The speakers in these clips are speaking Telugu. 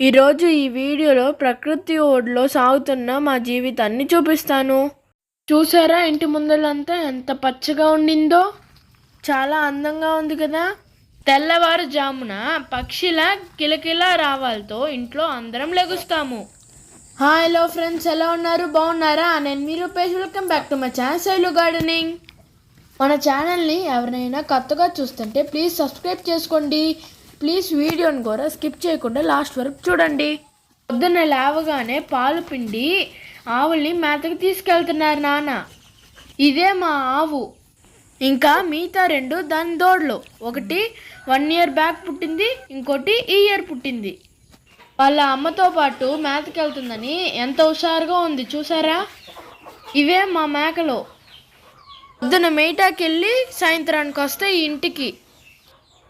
ఈరోజు ఈ వీడియోలో ప్రకృతి ఓడిలో సాగుతున్న మా జీవితాన్ని చూపిస్తాను. చూసారా ఇంటి ముందలంతా ఎంత పచ్చగా ఉండిందో? చాలా అందంగా ఉంది కదా? తెల్లవారుజామున పక్షిల కిలకిల రావాలతో ఇంట్లో అందరం లెగుస్తాము. హాయ్ హలో ఫ్రెండ్స్ ఎలా ఉన్నారు? బాగున్నారా? నేను మీ Rupesh. Welcome back to my channel Shailu gardening. మన ఛానల్ని ఎవరైనా కొత్తగా చూస్తుంటే ప్లీజ్ సబ్స్క్రైబ్ చేసుకోండి. ప్లీజ్ వీడియోని కూడా స్కిప్ చేయకుండా లాస్ట్ వరకు చూడండి. పొద్దున్న లేవగానే పాలు పిండి ఆవుల్ని మేతకు తీసుకెళ్తున్నారు నాన్న. ఇదే మా ఆవు. ఇంకా మిగతా రెండు దాని దోడ్లు. ఒకటి వన్ ఇయర్ బ్యాక్ పుట్టింది ఇంకోటి ఈ ఇయర్ పుట్టింది. వాళ్ళ అమ్మతో పాటు మేతకి వెళ్తుందని ఎంత హుషారుగా ఉంది చూసారా? ఇవే మా మేకలు. పొద్దున మేటాకెళ్ళి సాయంత్రానికి సాయంత్రానికి ఈ ఇంటికి.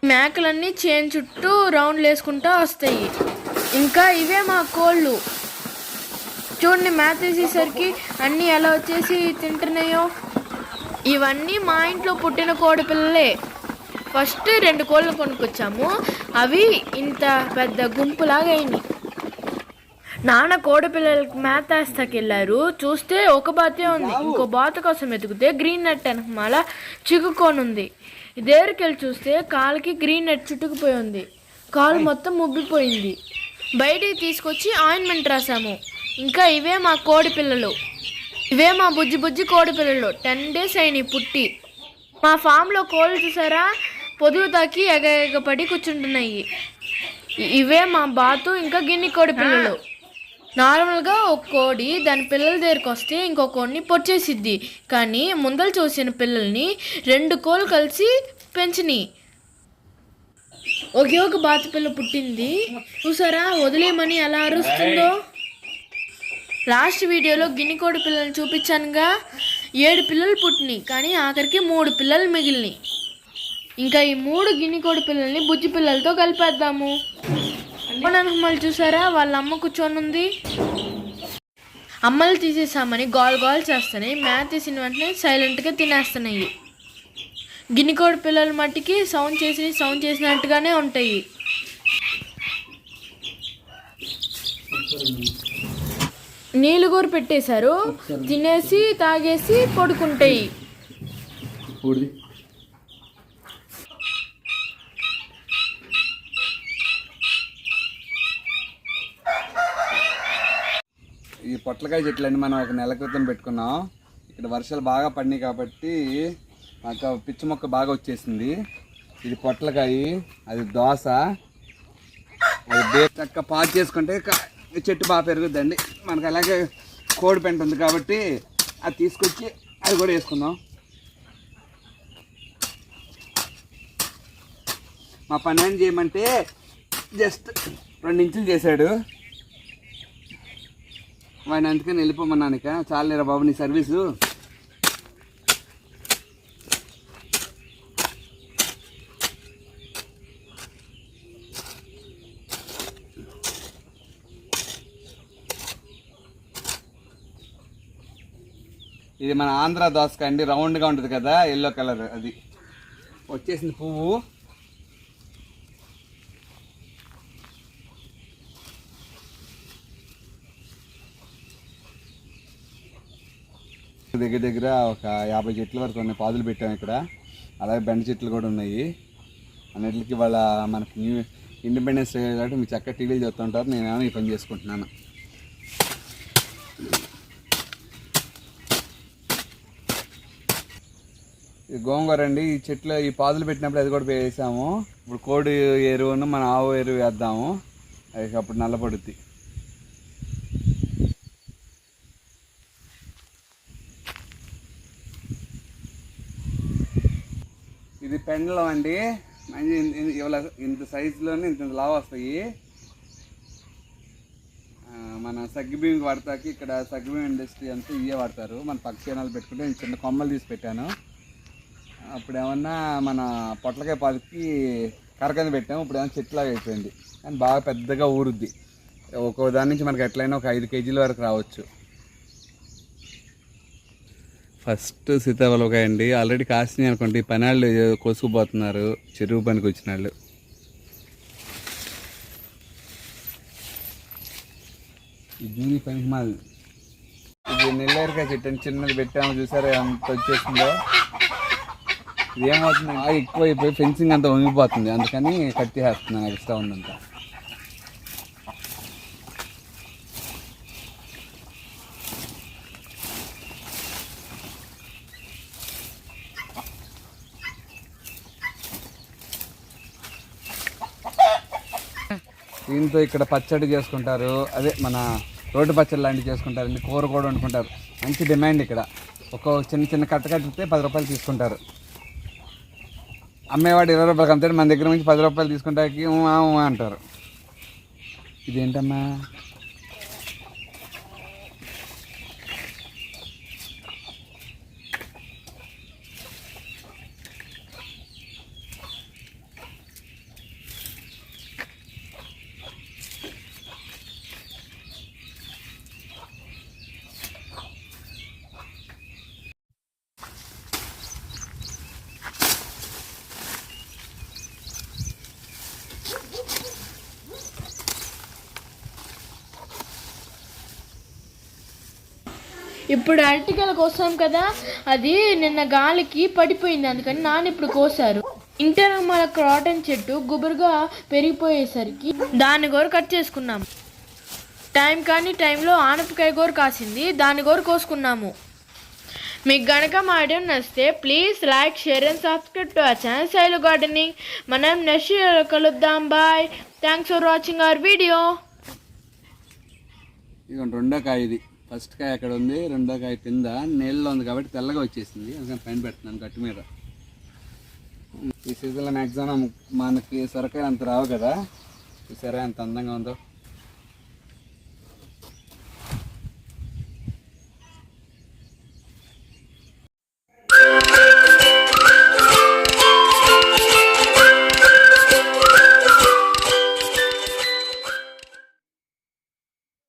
మేకలన్నీ చేను చుట్టూ రౌండ్లు వేసుకుంటూ వస్తాయి. ఇంకా ఇవే మా కోళ్ళు. చూడండి మేత వేసేసరికి అన్నీ ఎలా వచ్చేసి తింటున్నాయో. ఇవన్నీ మా ఇంట్లో పుట్టిన కోడి పిల్లలే. ఫస్ట్ రెండు కోళ్ళు కొనుక్కొచ్చాము. అవి ఇంత పెద్ద గుంపులాగా అయినాయి. నాన్న కోడి పిల్లలకి మేత వేస్తాకి వెళ్ళారు చూస్తే ఒక బాతే ఉంది. ఇంకో బాత కోసం వెతికితే గ్రీన్ నెట్ వెనకమాల చిక్కుకొని ఉంది దగ్గరికి వెళ్ళి చూస్తే కాలుకి గ్రీన్ నెట్ చుట్టుకుపోయి ఉంది. కాలు మొత్తం ఉబ్బిపోయింది బయటికి తీసుకొచ్చి ఆయింట్మెంట్ రాసాము ఇంకా ఇవే మా కోడి పిల్లలు. ఇవే మా బుజ్జి బుజ్జి కోడి పిల్లలు. టెన్ డేస్ అయినాయి పుట్టి. మా ఫామ్లో కోళ్ళు చూసారా? పొదుగు తాకి ఎగ ఎగపడి కూర్చుంటున్నాయి. ఇవే మా బాతు ఇంకా గిన్నె కోడి పిల్లలు. నార్మల్గా ఒక కోడి దాని పిల్లల దగ్గరికి వస్తే ఇంకో కోడిని పొచ్చేసిద్ది కానీ ముందర చూసిన పిల్లల్ని రెండు కోళ్ళు కలిసి పెంచినాయి ఒకే ఒక బాతు పిల్ల పుట్టింది. చూసారా? వదిలేమని ఎలా అరుస్తుందో? లాస్ట్ వీడియోలో గిన్నెకోడి పిల్లల్ని చూపించానుగా. ఏడు పిల్లలు పుట్టినాయి కానీ ఆఖరికి మూడు పిల్లలు మిగిలినాయి ఇంకా ఈ మూడు గిన్నెకోడి పిల్లల్ని బుజ్జి పిల్లలతో కలిపేద్దాము. అమ్మలు చూసారా? వాళ్ళ అమ్మ కూర్చొని ఉంది. అమ్మలు తీసేసామని గోల్ గోల్ చేస్తున్నాయి. మ్యాథ్ తీసిన వెంటనే సైలెంట్గా తినేస్తున్నాయి. గిన్నె కోడి పిల్లల మట్టికి సౌండ్ చేసి సౌండ్ చేసినట్టుగానే ఉంటాయి. నీళ్ళు కూర పెట్టేశారు. తినేసి తాగేసి పడుకుంటాయి. ఈ పొట్లకాయ చెట్లన్నీ మనం ఒక నెల క్రితం పెట్టుకున్నాం. ఇక్కడ వర్షాలు బాగా పడినాయి కాబట్టి మాకు పిచ్చి మొక్క బాగా వచ్చేసింది. ఇది పొట్లకాయ అది దోశ అది బే చక్క పాలు చేసుకుంటే చెట్టు బాగా పెరుగుద్దండి. మనకు అలాగే కోడి పెంట ఉంది కాబట్టి అది తీసుకొచ్చి అది కూడా వేసుకుందాం. మా పని ఏం చేయమంటే జస్ట్ రెండు ఇంచులు చేశాడు. వాడిని అందుకని వెళ్ళిపోమన్నాను ఇక చాలేరా బాబు నీ సర్వీసు. ఇది మన ఆంధ్ర దోసకాయ అండి రౌండ్గా ఉంటుంది కదా ఎల్లో కలర్ అది. వచ్చేసింది పువ్వు. దగ్గర దగ్గర ఒక యాభై చెట్ల వరకు ఉన్నాయి. పాదులు పెట్టాము ఇక్కడ. అలాగే బెండ చెట్లు కూడా ఉన్నాయి. అన్నిటికి వాళ్ళ మనకి న్యూ ఇండిపెండెన్స్ డే కాబట్టి మీ చక్కగా టీవీలు చూస్తుంటారు నేనేమో ఈ పని చేసుకుంటున్నాను. గోంగూర అండి. ఈ చెట్లు ఈ పాదులు పెట్టినప్పుడు అది కూడా వేసాము. ఇప్పుడు కోడి ఎరువును మన ఆవు ఎరువు వేద్దాము. అది అప్పుడు నల్లపడుద్ది ఇది పెండలం అండి. మంచి ఇవాళ ఇంత సైజులోనే ఇంత లావు వస్తాయి. మన సగ్గుబియ్యం వాడతాకి ఇక్కడ సగ్గుబియ్యం ఇండస్ట్రీ అంతా ఇవే వాడతారు. మన పక్షిణాలు పెట్టుకుంటే నేను చిన్న కొమ్మలు తీసి పెట్టాను. అప్పుడు ఏమన్నా మన పొట్లకాయ పాలకి కరకంద పెట్టాము. ఇప్పుడు ఏమన్నా చెట్లాగా అయిపోయింది. కానీ బాగా పెద్దగా ఊరుద్ది. ఒక్కో దాని నుంచి మనకి ఎట్లయినా ఒక ఐదు కేజీల వరకు రావచ్చు. ఫస్ట్ సీతాఫలకాయ అండి. ఆల్రెడీ కాసినాయి అనుకోండి పని వాళ్ళు కోసుకుపోతున్నారు. చెరువు పనికి వచ్చిన వాళ్ళు ఇది పనికి మాది ఇది నెల్లారికాయ చెట్టు చిన్నది పెట్టాము చూసారా ఎంత వచ్చేసిందో? ఇది ఏమవుతుంది ఎక్కువ అయిపోయి ఫెన్సింగ్ అంతా వంగిపోతుంది అందుకని కట్ నాకు ఇష్టం ఉందంతా. దీంతో ఇక్కడ పచ్చడి చేసుకుంటారు. అదే మన రోడ్డు పచ్చడి లాంటివి చేసుకుంటారు. అండి కూర కూడా వండుకుంటారు. మంచి డిమాండ్ ఇక్కడ. ఒక చిన్న చిన్న కట్ట కట్టితే పది రూపాయలు తీసుకుంటారు. అమ్మేవాడు ఇరవై రూపాయలు అమ్ముతాడు మన దగ్గర నుంచి పది రూపాయలు తీసుకుంటాకి అంటారు. ఇదేంటమ్మా? ఇప్పుడు అరటికాయలు కోసాం కదా అది నిన్న గాలికి పడిపోయింది. అందుకని నాన్న ఇప్పుడు కోసారు. ఇంటర్ మన క్రాటన్ చెట్టు గుబురుగా పెరిగిపోయేసరికి దాని గోరు కట్ చేసుకున్నాం టైం కానీ టైంలో ఆనపకాయ గోరు కాసింది దాని గోరు కోసుకున్నాము. మీకు గనక మా వీడియో నచ్చితే please like share and subscribe to our channel Shailu gardening. మనం నెక్స్ట్ కలుద్దాం. Bye. Thanks for watching our video. రెండో కాయ ఇది. ఫస్ట్ కాయ అక్కడ ఉంది రెండో కాయ కింద నీళ్ళలో ఉంది కాబట్టి తెల్లగా వచ్చేసింది. అందుకని పైన పెడుతున్నాను గట్టు మీద. ఈ సీజన్లో మ్యాక్సిమం మనకి సొరకాయలు అంత రావు కదా. చూసారా ఎంత అందంగా ఉందో.